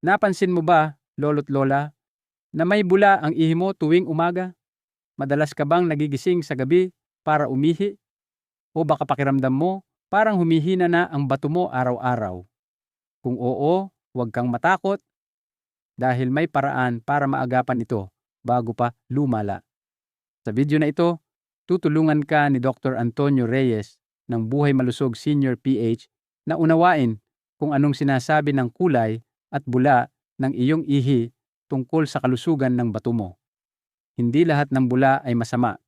Napansin mo ba, lolo't lola, na may bula ang ihi mo tuwing umaga? Madalas ka bang nagigising sa gabi para umihi? O baka pakiramdam mo parang humihina na ang bato mo araw-araw? Kung oo, huwag kang matakot dahil may paraan para maagapan ito bago pa lumala. Sa video na ito, tutulungan ka ni Dr. Antonio Reyes ng Buhay Malusog Senior PH na unawain kung anong sinasabi ng kulay at bula ng iyong ihi tungkol sa kalusugan ng bato mo. Hindi lahat ng bula ay masama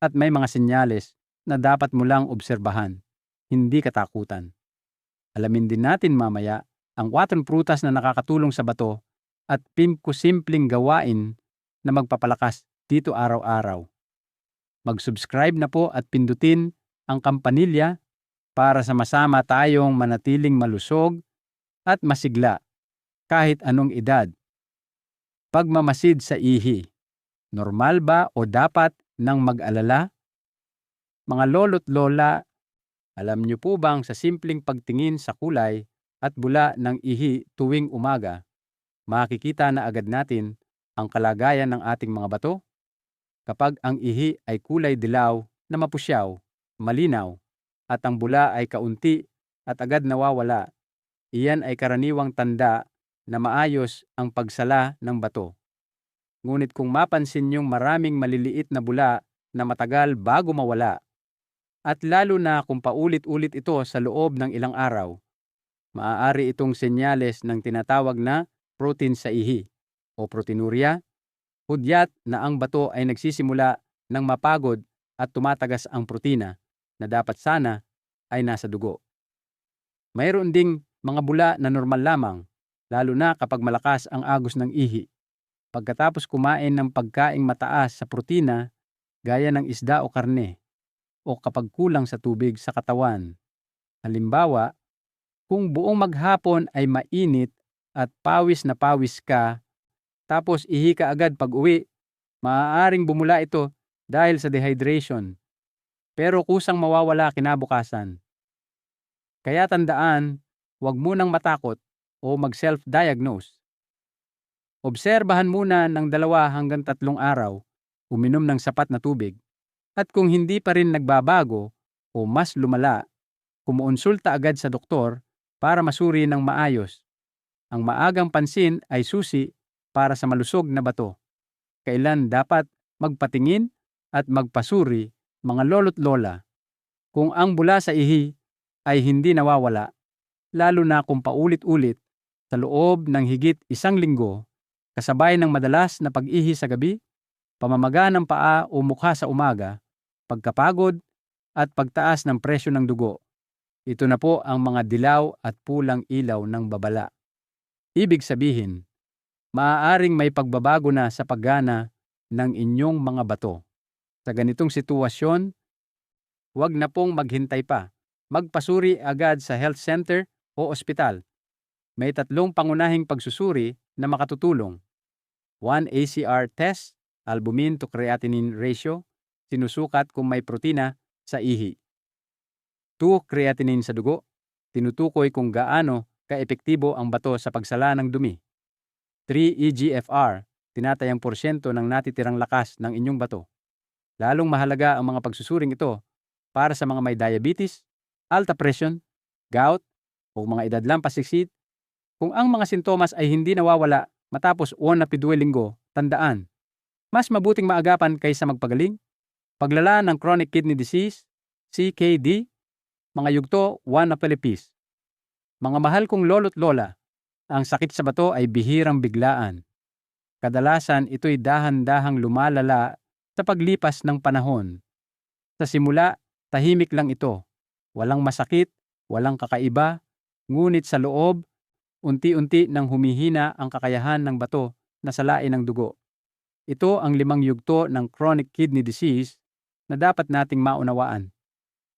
at may mga senyales na dapat mo lang obserbahan, hindi katakutan. Alamin din natin mamaya ang kwatong prutas na nakakatulong sa bato at pimko simpleng gawain na magpapalakas dito araw-araw. Mag-subscribe na po at pindutin ang kampanilya para sama-sama tayong manatiling malusog at masigla kahit anong edad. Pagmamasid sa ihi. Normal ba o dapat nang mag-alala? Mga lolo't lola, alam niyo po bang sa simpleng pagtingin sa kulay at bula ng ihi tuwing umaga, makikita na agad natin ang kalagayan ng ating mga bato? Kapag ang ihi ay kulay dilaw na mapusyaw, malinaw, at ang bula ay kaunti at agad nawawala, iyan ay karaniwang tanda na maayos ang pagsala ng bato. Ngunit kung mapansin niyong maraming maliliit na bula na matagal bago mawala, at lalo na kung paulit-ulit ito sa loob ng ilang araw, maaari itong senyales ng tinatawag na protein sa ihi o proteinuria, hudyat na ang bato ay nagsisimula ng mapagod at tumatagas ang protina na dapat sana ay nasa dugo. Mayroon ding mga bula na normal lamang lalo na kapag malakas ang agos ng ihi. Pagkatapos kumain ng pagkaing mataas sa protina, gaya ng isda o karne, o kapag kulang sa tubig sa katawan. Halimbawa, kung buong maghapon ay mainit at pawis na pawis ka, tapos ihi ka agad pag uwi, maaaring bumula ito dahil sa dehydration. Pero kusang mawawala kinabukasan. Kaya tandaan, huwag munang matakot o mag-self-diagnose. Obserbahan muna ng dalawa hanggang tatlong araw, uminom ng sapat na tubig, at kung hindi pa rin nagbabago o mas lumala, kumuonsulta agad sa doktor para masuri ng maayos. Ang maagang pansin ay susi para sa malusog na bato. Kailan dapat magpatingin at magpasuri mga lolo't lola kung ang bula sa ihi ay hindi nawawala, lalo na kung paulit-ulit sa loob ng higit isang linggo, kasabay ng madalas na pag-ihi sa gabi, pamamaga ng paa o mukha sa umaga, pagkapagod, at pagtaas ng presyo ng dugo. Ito na po ang mga dilaw at pulang ilaw ng babala. Ibig sabihin, maaaring may pagbabago na sa paggana ng inyong mga bato. Sa ganitong sitwasyon, huwag na pong maghintay pa. Magpasuri agad sa health center o ospital may tatlong pangunahing pagsusuri na makatutulong. 1 ACR test, albumin to creatinine ratio, sinusukat kung may protina sa ihi. 2 creatinine sa dugo, tinutukoy kung gaano kaepektibo ang bato sa pagsala ng dumi. 3 EGFR, tinatayang porsyento ng natitirang lakas ng inyong bato. Lalong mahalaga ang mga pagsusuring ito para sa mga may diabetes, alta presyon, gout, o mga edad lampas 60 kung ang mga sintomas ay hindi nawawala matapos one na pidwe linggo, tandaan, mas mabuting maagapan kaysa magpagaling. Paglala ng chronic kidney disease, CKD, mga yugto, one na pelipis. Mga mahal kong lolo't lola, ang sakit sa bato ay bihirang biglaan. Kadalasan ito'y dahan-dahang lumalala sa paglipas ng panahon. Sa simula, tahimik lang ito. Walang masakit, walang kakaiba, ngunit sa loob, unti-unti nang humihina ang kakayahan ng bato na salain ng dugo. Ito ang limang yugto ng chronic kidney disease na dapat nating maunawaan.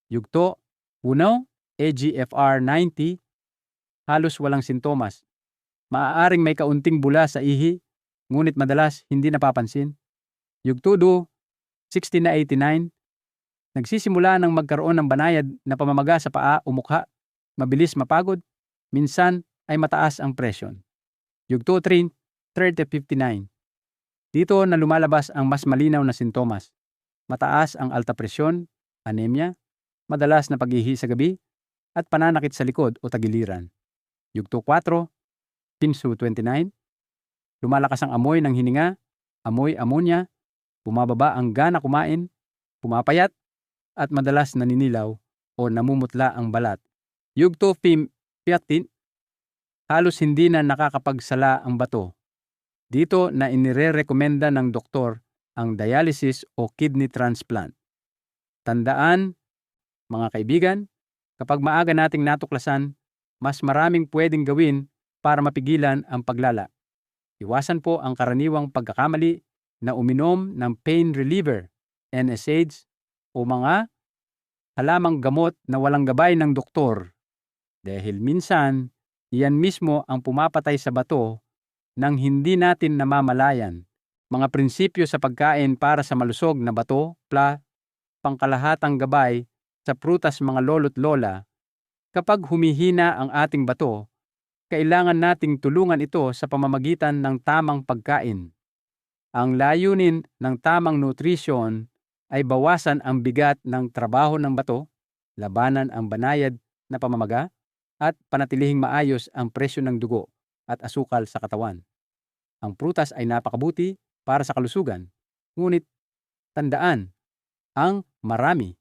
Yugto, uno, AGFR 90, halos walang sintomas. Maaaring may kaunting bula sa ihi, ngunit madalas hindi napapansin. Yugto 2, 60 na 89, nagsisimula ng magkaroon ng banayad na pamamaga sa paa o mukha, mabilis mapagod, minsan ay mataas ang presyon. Yugto 3, 3059. Dito na lumalabas ang mas malinaw na sintomas. Mataas ang alta presyon, anemia, madalas na pag-ihi sa gabi, at pananakit sa likod o tagiliran. Yugto 4, Pinsu 29. Lumalakas ang amoy ng hininga, amoy amonya, bumababa ang gana kumain, pumapayat, at madalas naninilaw o namumutla ang balat. Yugto Pim 15. Halos hindi na nakakapagsala ang bato. Dito na inire-rekomenda ng doktor ang dialysis o kidney transplant. Tandaan, mga kaibigan, kapag maaga nating natuklasan, mas maraming pwedeng gawin para mapigilan ang paglala. Iwasan po ang karaniwang pagkakamali na uminom ng pain reliever, NSAIDs, o mga halamang gamot na walang gabay ng doktor. Dahil minsan, iyan mismo ang pumapatay sa bato nang hindi natin namamalayan. Mga prinsipyo sa pagkain para sa malusog na bato, pla, pangkalahatang gabay sa prutas mga lolo't lola, kapag humihina ang ating bato, kailangan nating tulungan ito sa pamamagitan ng tamang pagkain. Ang layunin ng tamang nutrisyon ay bawasan ang bigat ng trabaho ng bato, labanan ang banayad na pamamaga, at panatilihing maayos ang presyo ng dugo at asukal sa katawan. Ang prutas ay napakabuti para sa kalusugan, ngunit tandaan, ang marami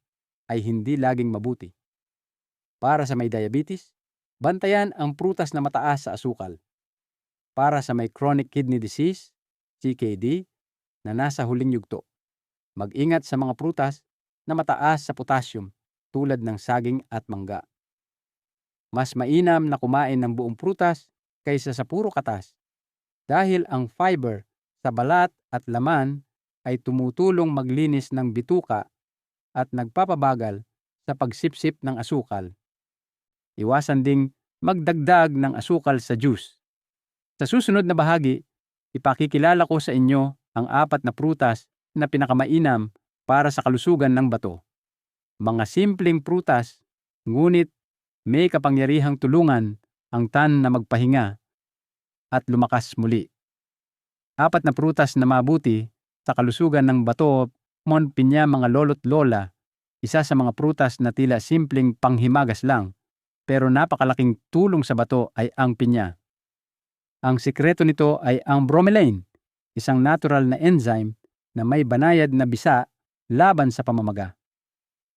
ay hindi laging mabuti. Para sa may diabetes, bantayan ang prutas na mataas sa asukal. Para sa may chronic kidney disease, CKD, na nasa huling yugto, mag-ingat sa mga prutas na mataas sa potassium tulad ng saging at mangga. Mas mainam na kumain ng buong prutas kaysa sa puro katas dahil ang fiber sa balat at laman ay tumutulong maglinis ng bituka at nagpapabagal sa pagsipsip ng asukal. Iwasan ding magdagdag ng asukal sa juice. Sa susunod na bahagi, ipakikilala ko sa inyo ang apat na prutas na pinakamainam para sa kalusugan ng bato. Mga simpleng prutas, ngunit may kapangyarihang tulungan ang tan na magpahinga at lumakas muli. Apat na prutas na mabuti sa kalusugan ng bato, mon pinya mga lolo't lola, isa sa mga prutas na tila simpleng panghimagas lang, pero napakalaking tulong sa bato ay ang pinya. Ang sikreto nito ay ang bromelain, isang natural na enzyme na may banayad na bisa laban sa pamamaga.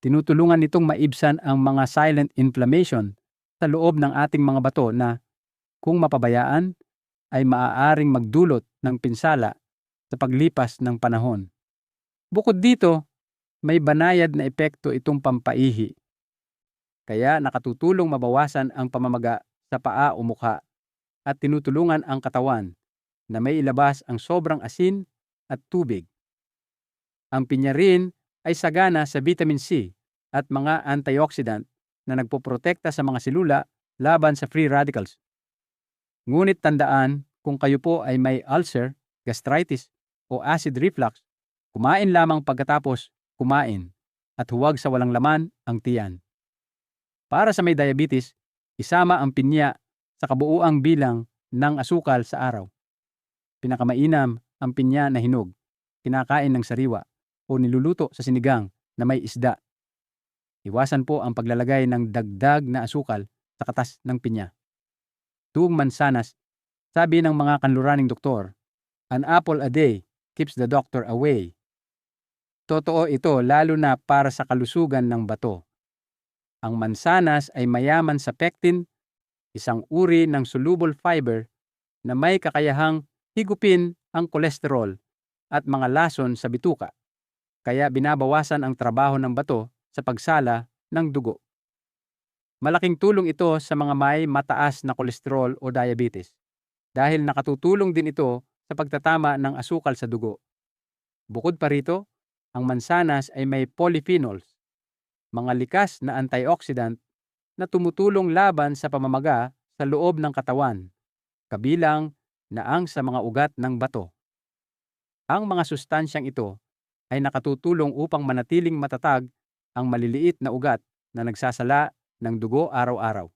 Tinutulungan nitong maibsan ang mga silent inflammation sa loob ng ating mga bato na kung mapabayaan ay maaaring magdulot ng pinsala sa paglipas ng panahon. Bukod dito, may banayad na epekto itong pampaihi. Kaya nakatutulong mabawasan ang pamamaga sa paa o mukha at tinutulungan ang katawan na may ilabas ang sobrang asin at tubig. Ang pinya rin ay sagana sa vitamin C at mga antioxidant na nagpoprotekta sa mga selula laban sa free radicals. Ngunit tandaan kung kayo po ay may ulcer, gastritis o acid reflux, kumain lamang pagkatapos kumain at huwag sa walang laman ang tiyan. Para sa may diabetes, isama ang pinya sa kabuuang bilang ng asukal sa araw. Pinakamainam ang pinya na hinog, kinakain ng sariwa o niluluto sa sinigang na may isda. Iwasan po ang paglalagay ng dagdag na asukal sa katas ng pinya. Tuwing mansanas, sabi ng mga kanluraning doktor, an apple a day keeps the doctor away. Totoo ito lalo na para sa kalusugan ng bato. Ang mansanas ay mayaman sa pectin, isang uri ng soluble fiber na may kakayahang higupin ang kolesterol at mga lason sa bituka kaya binabawasan ang trabaho ng bato sa pagsala ng dugo. Malaking tulong ito sa mga may mataas na kolesterol o diabetes dahil nakatutulong din ito sa pagtatama ng asukal sa dugo. Bukod pa rito, ang mansanas ay may polyphenols, mga likas na antioxidant na tumutulong laban sa pamamaga sa loob ng katawan, kabilang na ang sa mga ugat ng bato. Ang mga sustansyang ito ay nakatutulong upang manatiling matatag ang maliliit na ugat na nagsasala ng dugo araw-araw.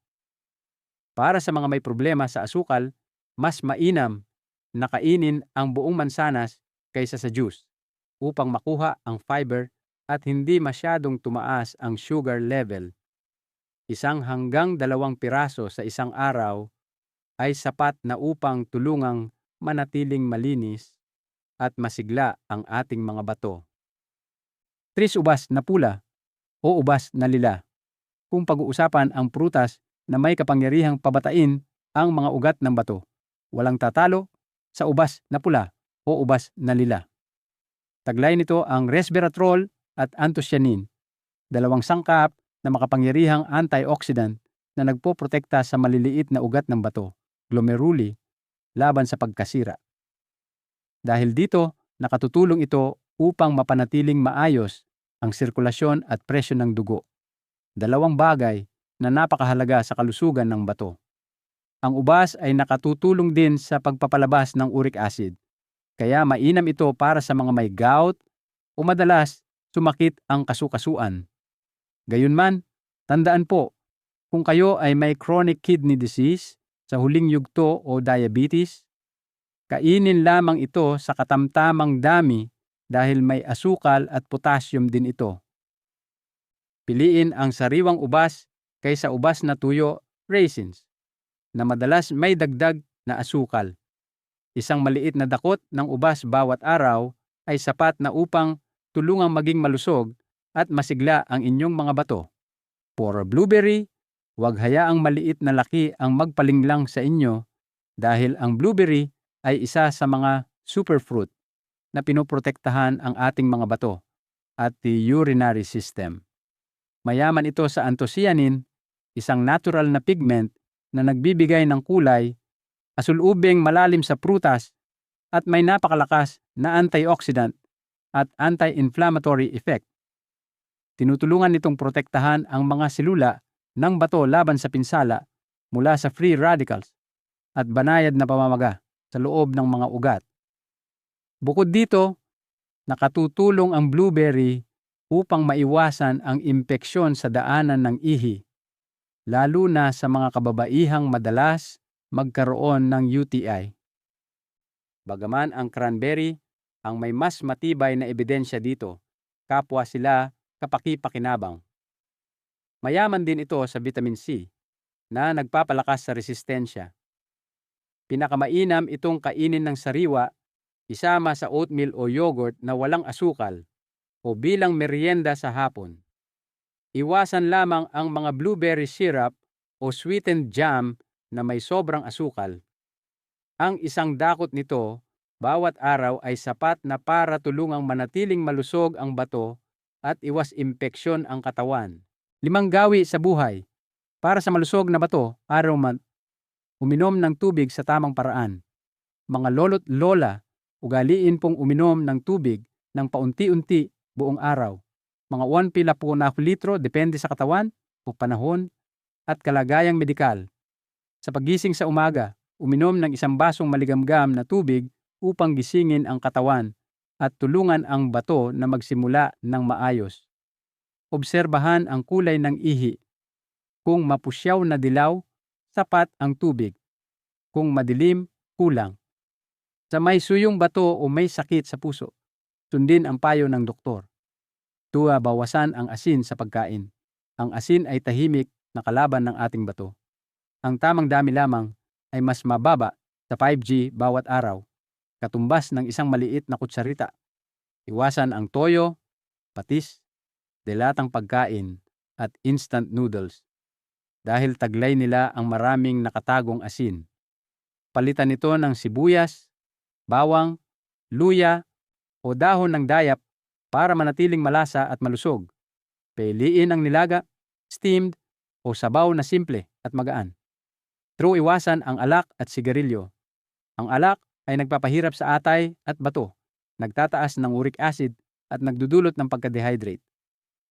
Para sa mga may problema sa asukal, mas mainam na kainin ang buong mansanas kaysa sa juice upang makuha ang fiber at hindi masyadong tumaas ang sugar level. Isang hanggang dalawang piraso sa isang araw ay sapat na upang tulungang manatiling malinis at masigla ang ating mga bato. Tris ubas na pula o ubas na lila. Kung pag-uusapan ang prutas na may kapangyarihang pabatain ang mga ugat ng bato, walang tatalo sa ubas na pula o ubas na lila. Taglay nito ang resveratrol at anthocyanin, dalawang sangkap na makapangyarihang antioxidant na nagpoprotekta sa maliliit na ugat ng bato, glomeruli, laban sa pagkasira. Dahil dito, nakatutulong ito upang mapanatiling maayos ang sirkulasyon at presyo ng dugo. Dalawang bagay na napakahalaga sa kalusugan ng bato. Ang ubas ay nakatutulong din sa pagpapalabas ng uric acid. Kaya mainam ito para sa mga may gout o madalas sumakit ang kasukasuan. Gayunman, tandaan po, kung kayo ay may chronic kidney disease, sa huling yugto o diabetes, kainin lamang ito sa katamtamang dami dahil may asukal at potassium din ito. Piliin ang sariwang ubas kaysa ubas na tuyo, raisins, na madalas may dagdag na asukal. Isang maliit na dakot ng ubas bawat araw ay sapat na upang tulungang maging malusog at masigla ang inyong mga bato. For blueberry, huwag hayaang maliit na laki ang magpalinglang sa inyo dahil ang blueberry ay isa sa mga superfruit na pinoprotektahan ang ating mga bato at the urinary system. Mayaman ito sa anthocyanin, isang natural na pigment na nagbibigay ng kulay, asul-ubing malalim sa prutas at may napakalakas na antioxidant at anti-inflammatory effect. Tinutulungan nitong protektahan ang mga selula ng bato laban sa pinsala mula sa free radicals at banayad na pamamaga sa loob ng mga ugat. Bukod dito, nakatutulong ang blueberry upang maiwasan ang impeksyon sa daanan ng ihi, lalo na sa mga kababaihang madalas magkaroon ng UTI. Bagaman ang cranberry ang may mas matibay na ebidensya dito, kapwa sila kapaki-pakinabang. Mayaman din ito sa vitamin C na nagpapalakas sa resistensya. Pinakamainam itong kainin ng sariwa isama sa oatmeal o yogurt na walang asukal o bilang merienda sa hapon. Iwasan lamang ang mga blueberry syrup o sweetened jam na may sobrang asukal. Ang isang dakot nito bawat araw ay sapat na para tulungang manatiling malusog ang bato at iwas impeksyon ang katawan. Limang gawi sa buhay. Para sa malusog na bato, araw man, uminom ng tubig sa tamang paraan. Mga lolo't lola ugaliin pong uminom ng tubig ng paunti-unti buong araw. Mga 1 pila po na litro depende sa katawan o panahon at kalagayang medikal. Sa pagising sa umaga, uminom ng isang basong maligamgam na tubig upang gisingin ang katawan at tulungan ang bato na magsimula ng maayos. Obserbahan ang kulay ng ihi. Kung mapusyaw na dilaw, sapat ang tubig. Kung madilim, kulang. Sa may suyong bato o may sakit sa puso, sundin ang payo ng doktor. Tuwa bawasan ang asin sa pagkain. Ang asin ay tahimik na kalaban ng ating bato. Ang tamang dami lamang ay mas mababa sa 5G bawat araw, katumbas ng isang maliit na kutsarita. Iwasan ang toyo, patis, delatang pagkain, at instant noodles dahil taglay nila ang maraming nakatagong asin. Palitan ito ng sibuyas, bawang, luya, o dahon ng dayap para manatiling malasa at malusog. Piliin ang nilaga, steamed, o sabaw na simple at magaan. True iwasan ang alak at sigarilyo. Ang alak ay nagpapahirap sa atay at bato, nagtataas ng uric acid at nagdudulot ng pagka-dehydrate.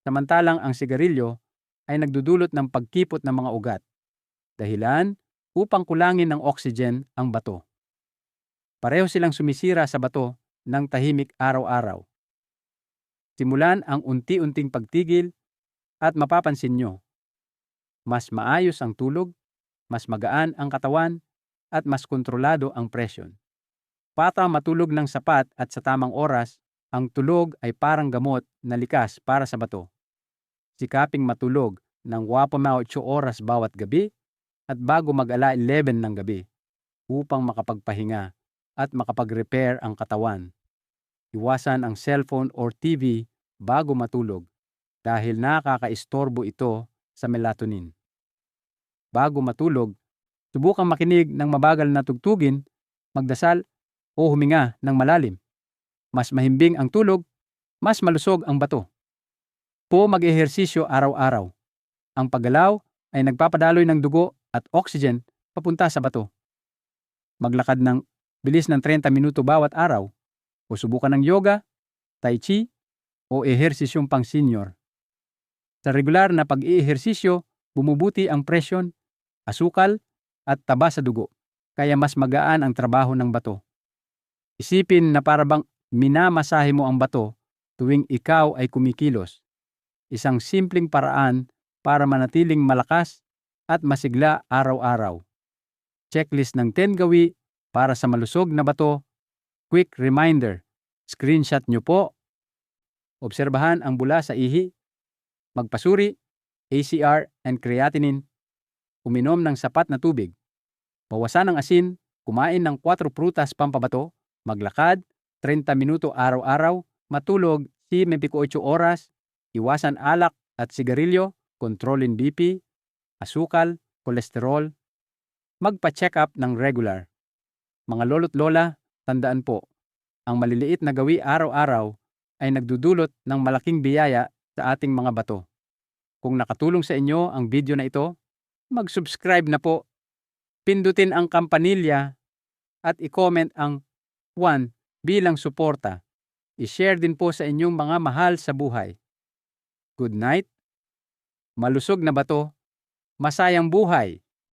Samantalang ang sigarilyo ay nagdudulot ng pagkipot ng mga ugat. Dahilan upang kulangin ng oxygen ang bato. Pareho silang sumisira sa bato ng tahimik araw-araw. Simulan ang unti-unting pagtigil at mapapansin nyo. Mas maayos ang tulog, mas magaan ang katawan, at mas kontrolado ang presyon. Para matulog ng sapat at sa tamang oras, ang tulog ay parang gamot na likas para sa bato. Sikaping matulog ng 8 oras bawat gabi at bago mag-ala 11 ng gabi upang makapagpahinga at makapag-repair ang katawan. Iwasan ang cellphone or TV bago matulog dahil nakakaistorbo ito sa melatonin. Bago matulog, subukang makinig ng mabagal na tugtugin, magdasal o huminga ng malalim. Mas mahimbing ang tulog, mas malusog ang bato. Po mag-ehersisyo araw-araw. Ang paggalaw ay nagpapadaloy ng dugo at oxygen papunta sa bato. Maglakad ng bilis ng 30 minuto bawat araw o subukan ng yoga, tai chi, o ehersisyong pang senior. Sa regular na pag-iihersisyo, bumubuti ang presyon, asukal, at taba sa dugo, kaya mas magaan ang trabaho ng bato. Isipin na parabang minamasahe mo ang bato tuwing ikaw ay kumikilos. Isang simpleng paraan para manatiling malakas at masigla araw-araw. Checklist ng 10 gawi para sa malusog na bato. Quick reminder. Screenshot nyo po. Obserbahan ang bula sa ihi. Magpasuri, ACR and creatinine. Uminom ng sapat na tubig. Bawasan ang asin, kumain ng 4 prutas pampabato, maglakad, 30 minuto araw-araw, matulog, si 28 oras, iwasan alak at sigarilyo, kontrolin BP, asukal, kolesterol, magpa-check up ng regular. Mga lolo't lola, tandaan po, ang maliliit na gawi araw-araw ay nagdudulot ng malaking biyaya sa ating mga bato. Kung nakatulong sa inyo ang video na ito, mag-subscribe na po. Pindutin ang kampanilya at i-comment ang 1 bilang suporta. I-share din po sa inyong mga mahal sa buhay. Good night. Malusog na bato, masayang buhay.